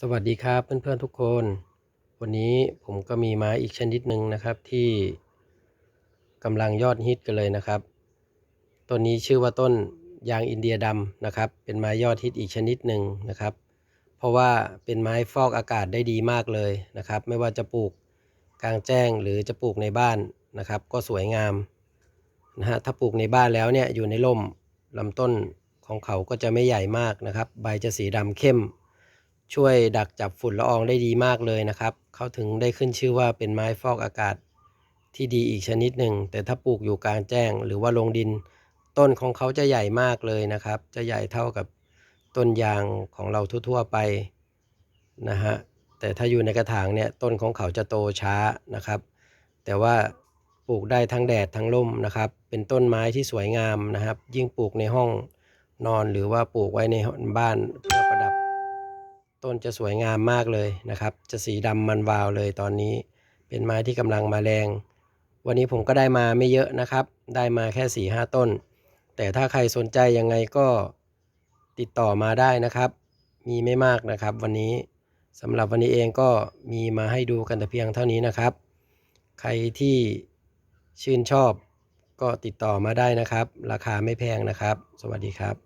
สวัสดีครับเพื่อนๆทุกคน วันนี้ผมก็มีไม้อีกชนิดหนึ่งนะครับที่กำลังยอดฮิตกันเลยนะครับต้นนี้ชื่อว่าต้นยางอินเดียดำนะครับ เป็นไม้ยอดฮิตอีกชนิดหนึ่งนะครับ เพราะว่าเป็นไม้ฟอกอากาศได้ดีมากเลยนะครับ ไม่ว่าจะปลูกกลางแจ้งหรือจะปลูกในบ้านนะครับ ก็สวยงามนะฮะถ้าปลูกในบ้านแล้วเนี่ยอยู่ในร่มลำต้นของเขาก็จะไม่ใหญ่มากนะครับ ใบจะสีดำเข้ม ช่วยดักจับฝุ่นละอองได้ดีมากเลยนะครับ เขาถึงได้ขึ้นชื่อว่าเป็นไม้ฟอกอากาศที่ดีอีกชนิดหนึ่ง แต่ถ้าปลูกอยู่กลางแจ้ง หรือว่าลงดิน ต้นของเขาจะใหญ่มากเลยนะครับ จะใหญ่เท่ากับต้นยางของเราทั่วๆไปนะฮะ แต่ถ้าอยู่ในกระถางเนี่ยต้นของเขาจะโตช้านะครับ แต่ว่าปลูกได้ทั้งแดดทั้งร่มนะครับ เป็นต้นไม้ที่สวยงามนะครับ ยิ่งปลูกในห้องนอนหรือว่าปลูกไว้ในบ้านเพื่อประดับ ต้นจะสวยงามมากเลยนะครับ จะสีดำมันวาวเลยตอนนี้ เป็นไม้ที่กำลังมาแรง วันนี้ผมก็ได้มาไม่เยอะนะครับ ได้มาแค่4ี่ห้าต้น แต่ถ้าใครสนใจยังไงก็ติดต่อมาได้นะครับ มีไม่มากนะครับ วันนี้สำหรับวันนี้เองก็มีมาให้ดูกันแต่เพียงเท่านี้นะครับ ใครที่ชื่นชอบก็ติดต่อมาได้นะครับ ราคาไม่แพงนะครับ สวัสดีครับ